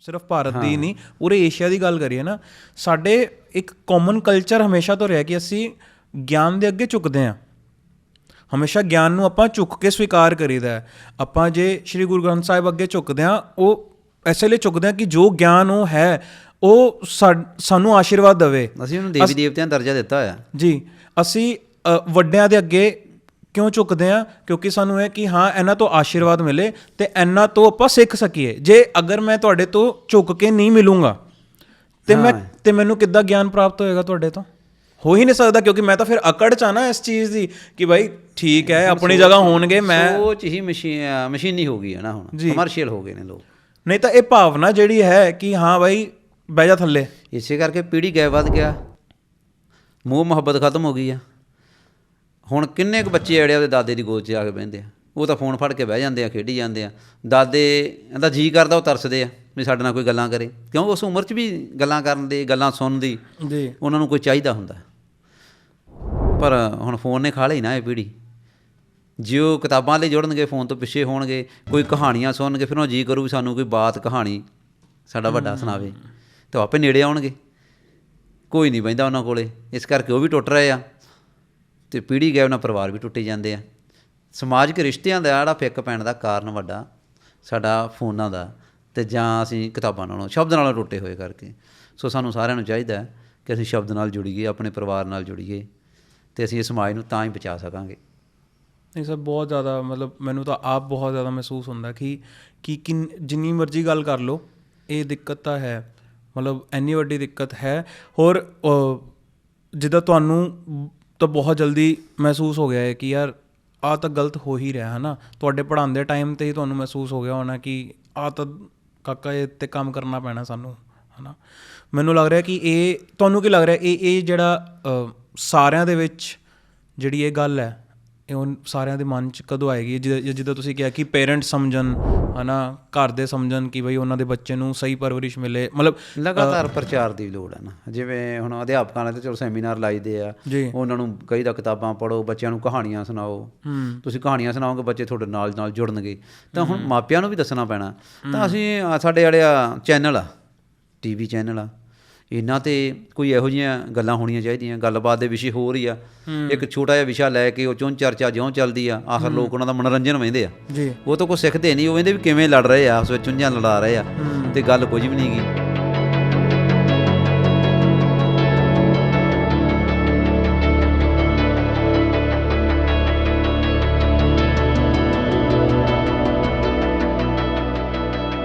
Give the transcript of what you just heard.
ਸਿਰਫ ਭਾਰਤ ਦੀ ਨਹੀਂ ਪੂਰੇ ਏਸ਼ੀਆ ਦੀ ਗੱਲ ਕਰੀਏ ਨਾ ਸਾਡੇ ਇੱਕ ਕਾਮਨ ਕਲਚਰ ਹਮੇਸ਼ਾ ਤੋਂ ਰਿਹਾ ਕਿ ਅਸੀਂ ਗਿਆਨ ਦੇ ਅੱਗੇ ਝੁਕਦੇ ਹਾਂ। ਹਮੇਸ਼ਾ ਗਿਆਨ ਨੂੰ ਆਪਾਂ ਝੁੱਕ ਕੇ ਸਵੀਕਾਰ ਕਰੀਦਾ ਹੈ। ਆਪਾਂ ਜੇ ਸ੍ਰੀ ਗੁਰੂ ਗ੍ਰੰਥ ਸਾਹਿਬ ਅੱਗੇ ਝੁਕਦੇ ਹਾਂ ਉਹ ਐਸੇ ਲਈ ਝੁਕਦੇ ਹਾਂ ਕਿ ਜੋ ਗਿਆਨ ਉਹ ਹੈ ਉਹ ਸਾਨੂੰ ਆਸ਼ੀਰਵਾਦ ਦੇਵੇ। ਅਸੀਂ ਉਹਨੂੰ ਦੇਵੀ ਦੇਵਤਿਆਂ ਦਾ ਦਰਜਾ ਦਿੱਤਾ ਹੋਇਆ। ਜੀ ਅਸੀਂ ਵੱਡਿਆਂ ਦੇ ਅੱਗੇ ਕਿਉਂ ਝੁਕਦੇ ਆ? ਕਿਉਂਕਿ ਸਾਨੂੰ ਇਹ ਕਿ ਹਾਂ ਇਹਨਾਂ ਤੋਂ ਆਸ਼ੀਰਵਾਦ ਮਿਲੇ ਤੇ ਇਹਨਾਂ ਤੋਂ ਆਪਾਂ ਸਿੱਖ ਸਕੀਏ। ਜੇ ਅਗਰ ਮੈਂ ਤੁਹਾਡੇ ਤੋਂ ਝੁਕ ਕੇ ਨਹੀਂ ਮਿਲੂੰਗਾ ਤੇ ਮੈਂ ਤੇ ਮੈਨੂੰ ਕਿੱਦਾਂ ਗਿਆਨ ਪ੍ਰਾਪਤ ਹੋਏਗਾ ਤੁਹਾਡੇ ਤੋਂ? ਹੋ ਹੀ ਨਹੀਂ ਸਕਦਾ ਕਿਉਂਕਿ ਮੈਂ ਤਾਂ ਫਿਰ ਅਕੜ ਚ ਆ ਨਾ ਇਸ ਚੀਜ਼ ਦੀ ਕਿ ਭਾਈ ਠੀਕ ਹੈ ਆਪਣੀ ਜਗ੍ਹਾ ਹੋਣਗੇ ਮੈਂ ਸੋਚ ਹੀ ਮਸ਼ੀਨ ਮਸ਼ੀਨੀ ਹੋ ਗਈ ਹੈ ਨਾ ਹੁਣ। ਕਮਰਸ਼ੀਅਲ ਹੋ ਗਏ ਨੇ ਲੋਕ। ਨਹੀਂ ਤਾਂ ਇਹ ਭਾਵਨਾ ਜਿਹੜੀ ਹੈ ਕਿ ਹਾਂ ਭਾਈ ਬਹਿ ਜਾ ਥੱਲੇ। ਇਸੇ ਕਰਕੇ ਪੀੜੀ ਗਏ ਵੱਧ ਗਿਆ। ਮੋਹ ਮੁਹੱਬਤ ਖਤਮ ਹੋ ਗਈ ਆ। ਹੁਣ ਕਿੰਨੇ ਕੁ ਬੱਚੇ ਅੜੇ ਉਹਦੇ ਦਾਦੇ ਦੀ ਗੋਦ 'ਚ ਆ ਕੇ ਬਹਿੰਦੇ ਆ? ਉਹ ਤਾਂ ਫੋਨ ਫੜ ਕੇ ਬਹਿ ਜਾਂਦੇ ਆ ਖੇਡੀ ਜਾਂਦੇ ਆ। ਦਾਦੇ ਇਹਦਾ ਜੀ ਕਰਦਾ ਉਹ ਤਰਸਦੇ ਆ ਵੀ ਸਾਡੇ ਨਾਲ ਕੋਈ ਗੱਲਾਂ ਕਰੇ। ਕਿਉਂ? ਉਸ ਉਮਰ 'ਚ ਵੀ ਗੱਲਾਂ ਕਰਨ ਦੀ ਗੱਲਾਂ ਸੁਣਨ ਦੀ ਜੀ। ਉਹਨਾਂ ਨੂੰ ਕੋਈ ਚਾਹੀਦਾ ਹੁੰਦਾ। ਪਰ ਹੁਣ ਫੋਨ ਨੇ ਖਾ ਲਈ ਨਾ ਇਹ ਪੀੜੀ ਜੇ ਉਹ ਕਿਤਾਬਾਂ ਲਈ ਜੁੜਨਗੇ ਫੋਨ ਤੋਂ ਪਿੱਛੇ ਹੋਣਗੇ ਕੋਈ ਕਹਾਣੀਆਂ ਸੁਣਨਗੇ ਫਿਰ ਉਹ ਜੀ ਕਰੂ ਵੀ ਸਾਨੂੰ ਕੋਈ ਬਾਤ ਕਹਾਣੀ ਸਾਡਾ ਵੱਡਾ ਸੁਣਾਵੇ। ਤੇ ਆਪੇ ਨੇੜੇ ਆਉਣਗੇ। ਕੋਈ ਨਹੀਂ ਬੈਂਦਾ ਉਹਨਾਂ ਕੋਲੇ। ਇਸ ਕਰਕੇ ਉਹ ਵੀ ਟੁੱਟ ਰਹੇ ਆ। ਤੇ ਪੀੜੀ ਗਏ ਉਹਨਾਂ ਪਰਿਵਾਰ ਵੀ ਟੁੱਟੇ ਜਾਂਦੇ ਆ। ਸਮਾਜਿਕ ਰਿਸ਼ਤਿਆਂ ਦਾ ਜਿਹੜਾ ਫਿੱਕ ਪੈਣ ਦਾ ਕਾਰਨ ਵੱਡਾ ਸਾਡਾ ਫੋਨਾਂ ਦਾ ਤੇ ਜਾਂ ਅਸੀਂ ਕਿਤਾਬਾਂ ਨਾਲੋਂ, ਸ਼ਬਦ ਨਾਲੋਂ ਟੁੱਟੇ ਹੋਏ ਕਰਕੇ। ਸੋ ਸਾਨੂੰ ਸਾਰਿਆਂ ਨੂੰ ਚਾਹੀਦਾ ਕਿ ਅਸੀਂ ਸ਼ਬਦ ਨਾਲ ਜੁੜੀਏ, ਆਪਣੇ ਪਰਿਵਾਰ ਨਾਲ ਜੁੜੀਏ ਤੇ ਅਸੀਂ ਇਸ ਸਮਾਜ ਨੂੰ ਤਾਂ ਹੀ ਬਚਾ ਸਕਾਂਗੇ। ਨਹੀਂ ਸਰ, ਬਹੁਤ ਜ਼ਿਆਦਾ ਮਤਲਬ ਮੈਨੂੰ ਤਾਂ ਆਪ ਬਹੁਤ ਜ਼ਿਆਦਾ ਮਹਿਸੂਸ ਹੁੰਦਾ ਕਿ ਕਿ ਕਿੰਨ, ਜਿੰਨੀ ਮਰਜ਼ੀ ਗੱਲ ਕਰ ਲਓ, ਇਹ ਦਿੱਕਤ ਤਾਂ ਹੈ। ਮਤਲਬ ਇੰਨੀ ਵੱਡੀ ਦਿੱਕਤ ਹੈ। ਹੋਰ ਜਿੱਦਾਂ ਤੁਹਾਨੂੰ ਤਾਂ ਬਹੁਤ ਜਲਦੀ ਮਹਿਸੂਸ ਹੋ ਗਿਆ ਹੈ ਕਿ ਯਾਰ ਆ ਤਾਂ ਗਲਤ ਹੋ ਹੀ ਰਿਹਾ ਹੈ ਨਾ ਤੁਹਾਡੇ ਪੜ੍ਹਾਉਂਦੇ ਟਾਈਮ ਤੇ ਹੀ ਤੁਹਾਨੂੰ ਮਹਿਸੂਸ ਹੋ ਗਿਆ ਹੋਣਾ ਕਿ ਆ ਤਾਂ ਕਾਕਾ ਇਹ ਤੇ ਕੰਮ ਕਰਨਾ ਪੈਣਾ ਸਾਨੂੰ, ਹਨਾ? ਮੈਨੂੰ ਲੱਗ ਰਿਹਾ ਕਿ ਇਹ, ਤੁਹਾਨੂੰ ਕੀ ਲੱਗ ਰਿਹਾ? ਇਹ ਇਹ ਜਿਹੜਾ ਸਾਰਿਆਂ ਦੇ ਵਿੱਚ ਜਿਹੜੀ ਇਹ ਗੱਲ ਹੈ ਉਹ ਸਾਰਿਆਂ ਦੇ ਮਨ 'ਚ ਕਦੋਂ ਆਏਗੀ? ਜਿੱਦਾਂ ਜਿੱਦਾਂ ਤੁਸੀਂ ਕਿਹਾ ਕਿ ਪੇਰੈਂਟ ਸਮਝਣ ਹਨਾ ਘਰ ਦੇ ਸਮਝਣ ਕਿ ਬਈ ਉਹਨਾਂ ਦੇ ਬੱਚੇ ਨੂੰ ਸਹੀ ਪਰਵਰਿਸ਼ ਮਿਲੇ ਮਤਲਬ ਲਗਾਤਾਰ ਪ੍ਰਚਾਰ ਦੀ ਲੋੜ ਹੈ ਨਾ। ਜਿਵੇਂ ਹੁਣ ਅਧਿਆਪਕਾਂ ਨੇ ਤੇ ਚਲੋ ਸੈਮੀਨਾਰ ਲਾਈਦੇ ਆ। ਉਹਨਾਂ ਨੂੰ ਕਈ ਕਿਤਾਬਾਂ ਪੜ੍ਹੋ ਬੱਚਿਆਂ ਨੂੰ ਕਹਾਣੀਆਂ ਸੁਣਾਓ। ਤੁਸੀਂ ਕਹਾਣੀਆਂ ਸੁਣਾਓਗੇ ਬੱਚੇ ਤੁਹਾਡੇ ਨਾਲ ਨਾਲ ਜੁੜਨਗੇ। ਤਾਂ ਹੁਣ ਮਾਪਿਆਂ ਨੂੰ ਵੀ ਦੱਸਣਾ ਪੈਣਾ। ਤਾਂ ਅਸੀਂ ਸਾਡੇ ਵਾਲੇ ਚੈਨਲ ਆ ਟੀਵੀ ਚੈਨਲ ਆ ਇਹਨਾਂ ਤੇ ਕੋਈ ਇਹੋ ਜਿਹੀਆਂ ਗੱਲਾਂ ਹੋਣੀਆਂ ਚਾਹੀਦੀਆਂ ਗੱਲਬਾਤ ਦੇ ਵਿਸ਼ੇ ਹੋਰ ਹੀ ਆ। ਇੱਕ ਛੋਟਾ ਜਿਹਾ ਵਿਸ਼ਾ ਲੈ ਕੇ ਉਹ ਚੋਂ ਚਰਚਾ ਜਿਉਂ ਚੱਲਦੀ ਆ ਆਖਰ ਲੋਕ ਉਹਨਾਂ ਦਾ ਮਨੋਰੰਜਨ ਵੇਂਦੇ ਆ। ਜੀ। ਉਹ ਤਾਂ ਕੁਝ ਸਿੱਖਦੇ ਨਹੀਂ ਉਹ ਵੇਂਦੇ ਵੀ ਕਿਵੇਂ ਲੜ ਰਹੇ ਆ ਆਪਸ ਵਿੱਚ ਚੁੰਝਾਂ ਲੜਾ ਰਹੇ ਆ ਤੇ ਗੱਲ ਕੁਝ ਵੀ ਨਹੀਂ ਗੀ।